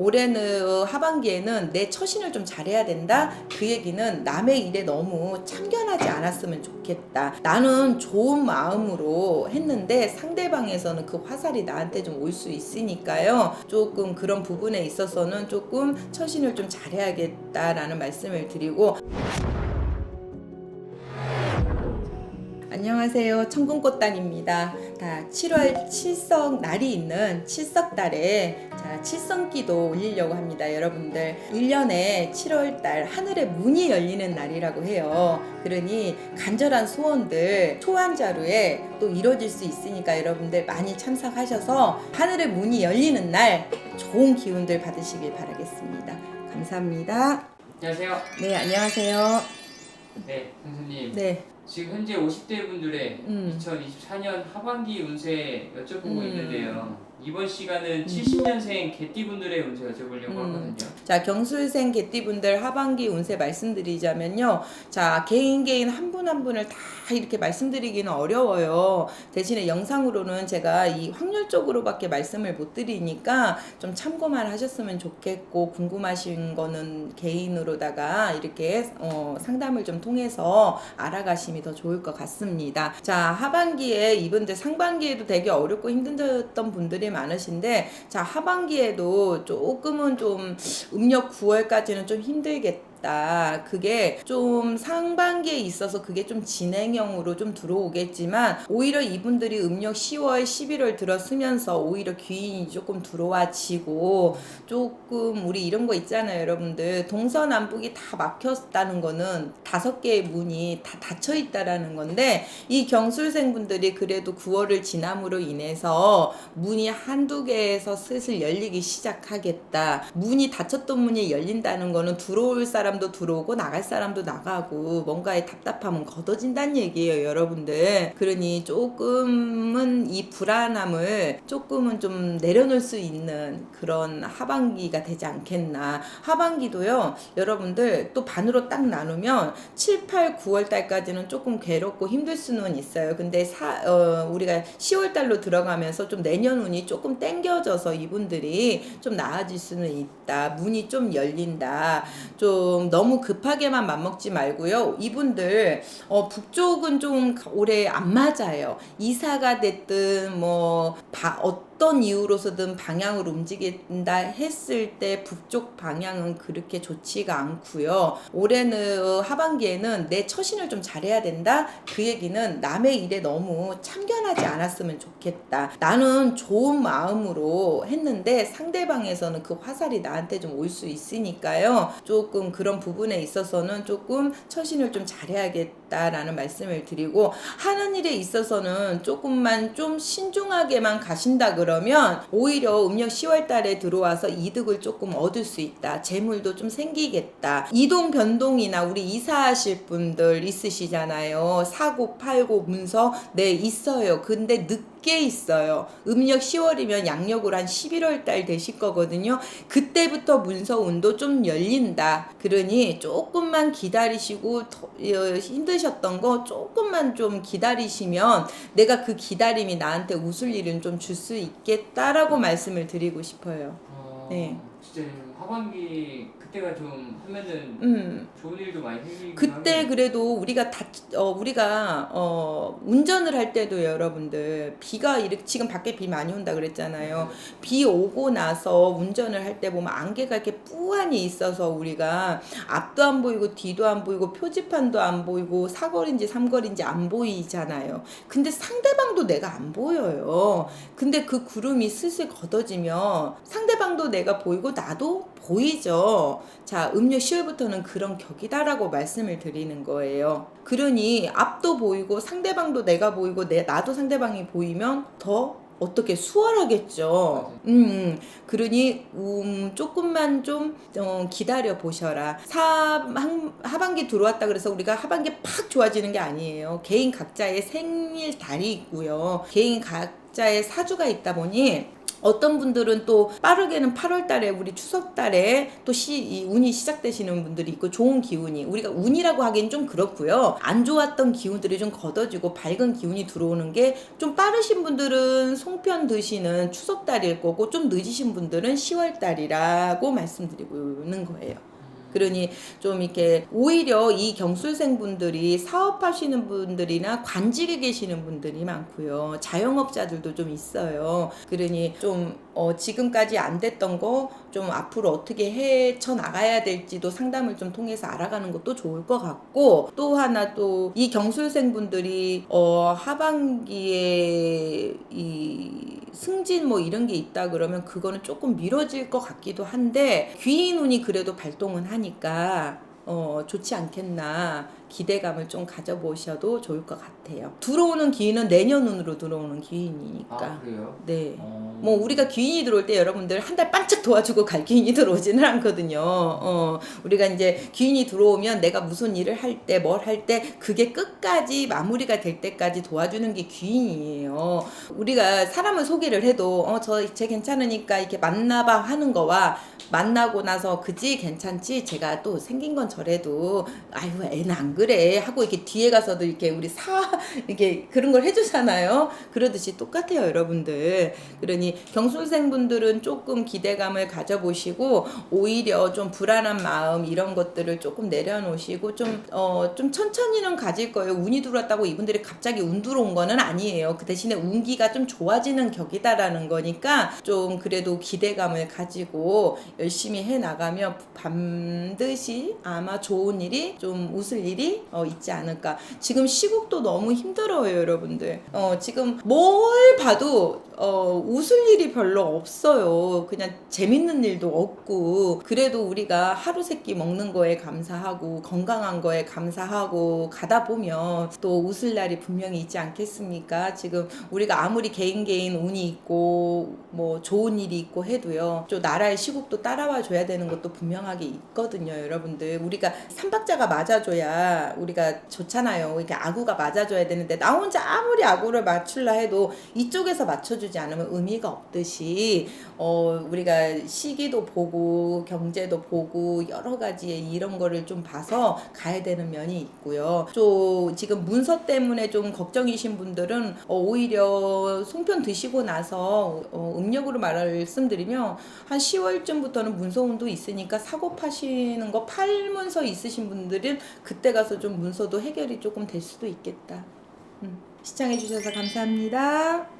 올해는 하반기에는 내 처신을 좀 잘해야 된다. 그 얘기는 남의 일에 너무 참견하지 않았으면 좋겠다. 나는 좋은 마음으로 했는데 상대방에서는 그 화살이 나한테 좀 올 수 있으니까요. 조금 그런 부분에 있어서는 조금 처신을 좀 잘해야겠다라는 말씀을 드리고 안녕하세요. 청군꽃단입니다. 다 7월 칠석 날이 있는 칠석달에 자, 칠성기도 올리려고 합니다. 여러분들 1년에 7월 달 하늘에 문이 열리는 날이라고 해요. 그러니 간절한 소원들 초안자루에 또 이루어질 수 있으니까 여러분들 많이 참석하셔서 하늘의 문이 열리는 날 좋은 기운들 받으시길 바라겠습니다. 감사합니다. 안녕하세요. 네, 안녕하세요. 네, 선생님. 네. 지금 현재 50대 분들의 음. 2024년 하반기 운세 여쭤보고 음. 있는데요. 이번 시간은 70년생 개띠 분들의 운세 여쭤보려고 음. 하거든요. 자, 경술생 개띠분들 하반기 운세 말씀드리자면요. 자, 개인 개인 한 분 한 분을 다 이렇게 말씀드리기는 어려워요. 대신에 영상으로는 제가 이 확률적으로밖에 말씀을 못 드리니까 좀 참고만 하셨으면 좋겠고 궁금하신 거는 개인으로다가 이렇게 어, 상담을 좀 통해서 알아가 심이 더 좋을 것 같습니다. 자, 하반기에 이분들 상반기에도 되게 어렵고 힘들었던 분들이 많으신데 자, 하반기에도 조금은 좀 음력 9월까지는 좀 힘들겠다. 그게 좀 상반기에 있어서 그게 좀 진행형으로 좀 들어오겠지만 오히려 이분들이 음력 10월, 11월 들어서면서 오히려 귀인이 조금 들어와지고 조금 우리 이런 거 있잖아요, 여러분들. 동서남북이 다 막혔다는 거는 다섯 개의 문이 다 닫혀 있다라는 건데 이 경술생분들이 그래도 9월을 지남으로 인해서 문이 한두 개에서 슬슬 열리기 시작하겠다. 문이 닫혔던 문이 열린다는 거는 들어올 사람 도 들어오고 나갈 사람도 나가고 뭔가의 답답함은 걷어진다는 얘기예요, 여러분들. 그러니 조금은 이 불안함을 조금은 좀 내려놓을 수 있는 그런 하반기가 되지 않겠나. 하반기도요, 여러분들 또 반으로 딱 나누면 7, 8, 9월 달까지는 조금 괴롭고 힘들 수는 있어요. 근데 사, 어, 우리가 10월 달로 들어가면서 좀 내년 운이 조금 땡겨져서 이분들이 좀 나아질 수는 있다. 문이 좀 열린다. 좀 너무 급하게만 맘먹지 말고요. 이분들 어, 북쪽은 좀 올해 안 맞아요. 이사가 됐든 뭐 바, 어 떤 이유로서든 방향을 움직인다 했을 때 북쪽 방향은 그렇게 좋지가 않고요. 올해는 하반기에는 내 처신을 좀 잘해야 된다. 그 얘기는 남의 일에 너무 참견하지 않았으면 좋겠다. 나는 좋은 마음으로 했는데 상대방에서는 그 화살이 나한테 좀 올 수 있으니까요. 조금 그런 부분에 있어서는 조금 처신을 좀 잘해야겠다 라는 말씀을 드리고 하는 일에 있어서는 조금만 좀 신중하게만 가신다 그러면 오히려 음력 10월 달에 들어와서 이득을 조금 얻을 수 있다. 재물도 좀 생기겠다. 이동 변동이나 우리 이사하실 분들 있으시잖아요. 사고 팔고 문서 네 있어요. 근데 늦게 있어요. 음력 10월이면 양력으로 한 11월 달 되실 거거든요. 그때부터 문서 운도 좀 열린다. 그러니 조금만 기다리시고 더, 어, 힘드셨던 거 조금만 좀 기다리시면 내가 그 기다림이 나한테 웃을 일은 좀 줄 수 있겠다라고 말씀을 드리고 싶어요. 어, 네. 진짜 하반기 그때가 좀 하면은 음. 좋은 일도 많이 생기고 그때 그래도 우리가 다 어, 우리가 어, 운전을 할 때도 여러분들 비가 이렇게 지금 밖에 비 많이 온다 그랬잖아요. 비 오고 나서 운전을 할 때 보면 안개가 이렇게 뿌안이 있어서 우리가 앞도 안 보이고 뒤도 안 보이고 표지판도 안 보이고 사거리인지 삼거리인지 안 보이잖아요. 근데 상대방도 내가 안 보여요. 근데 그 구름이 슬슬 걷어지면 상대방도 내가 보이고 나도 보이죠. 자, 음력 10월부터는 그런 격이다라고 말씀을 드리는 거예요. 그러니 앞도 보이고 상대방도 내가 보이고 내 나도 상대방이 보이면 더 어떻게 수월하겠죠. 음, 음. 그러니 음, 조금만 좀 어, 기다려 보셔라. 사 한, 하반기 들어왔다 그래서 우리가 하반기 팍 좋아지는 게 아니에요. 개인 각자의 생일 달이 있고요. 개인 각자의 사주가 있다 보니 어떤 분들은 또 빠르게는 8월 달에 우리 추석 달에 또 시, 이 운이 시작되시는 분들이 있고 좋은 기운이 우리가 운이라고 하기엔 좀 그렇고요. 안 좋았던 기운들이 좀 걷어지고 밝은 기운이 들어오는 게 좀 빠르신 분들은 송편 드시는 추석 달일 거고 좀 늦으신 분들은 10월 달이라고 말씀드리고 있는 거예요. 그러니 좀 이렇게 오히려 이 경술생 분들이 사업하시는 분들이나 관직에 계시는 분들이 많고요. 자영업자들도 좀 있어요. 그러니 좀 어, 지금까지 안 됐던 거 좀 앞으로 어떻게 헤쳐 나가야 될지도 상담을 좀 통해서 알아가는 것도 좋을 것 같고 또 하나 또 이 경술생 분들이 어, 하반기에 이 승진 뭐 이런 게 있다 그러면 그거는 조금 미뤄질 것 같기도 한데 귀인 운이 그래도 발동은 하니까 어, 좋지 않겠나 기대감을 좀 가져보셔도 좋을 것 같아요. 들어오는 기인은 내년 운으로 들어오는 기인이니까. 아 그래요? 네. 어... 뭐 우리가 귀인이 들어올 때 여러분들 한 달 반짝 도와주고 갈 귀인이 들어오지는 않거든요. 어, 우리가 이제 귀인이 들어오면 내가 무슨 일을 할 때 뭘 할 때 그게 끝까지 마무리가 될 때까지 도와주는 게 귀인이에요. 우리가 사람을 소개를 해도 어 저 쟤 괜찮으니까 이렇게 만나봐 하는 거와 만나고 나서 그지 괜찮지 제가 또 생긴 건 저 래도 아유 애는 안 그래 하고 이렇게 뒤에 가서도 이렇게 우리 사 이렇게 그런 걸 해주잖아요. 그러듯이 똑같아요, 여러분들. 그러니 경술생분들은 조금 기대감을 가져보시고 오히려 좀 불안한 마음 이런 것들을 조금 내려놓으시고 좀어좀 천천히는 가질 거예요. 운이 들어왔다고 이분들이 갑자기 운 들어온 거는 아니에요. 그 대신에 운기가 좀 좋아지는 격이다라는 거니까 좀 그래도 기대감을 가지고 열심히 해 나가면 반드시 아마 좋은 일이 좀 웃을 일이 어, 있지 않을까. 지금 시국도 너무 힘들어요, 여러분들. 어, 지금 뭘 봐도 어, 웃을 일이 별로 없어요. 그냥 재밌는 일도 없고. 그래도 우리가 하루 세 끼 먹는 거에 감사하고, 건강한 거에 감사하고, 가다 보면 또 웃을 날이 분명히 있지 않겠습니까? 지금 우리가 아무리 개인 개인 운이 있고, 뭐 좋은 일이 있고 해도요. 또 나라의 시국도 따라와 줘야 되는 것도 분명하게 있거든요, 여러분들. 우리가 삼박자가 맞아줘야 우리가 좋잖아요. 이렇게 아구가 맞아줘야 되는데, 나 혼자 아무리 아구를 맞출라 해도 이쪽에서 맞춰주지 않으면 의미가 없듯이 어 우리가 시기도 보고 경제도 보고 여러 가지의 이런 거를 좀 봐서 가야 되는 면이 있고요. 또 지금 문서 때문에 좀 걱정이신 분들은 어, 오히려 송편 드시고 나서 어, 음력으로 말씀드리면 한 10월쯤부터는 문서운도 있으니까 사고 파시는 거 팔 문서 있으신 분들은 그때 가서 좀 문서도 해결이 조금 될 수도 있겠다. 음, 시청해주셔서 감사합니다.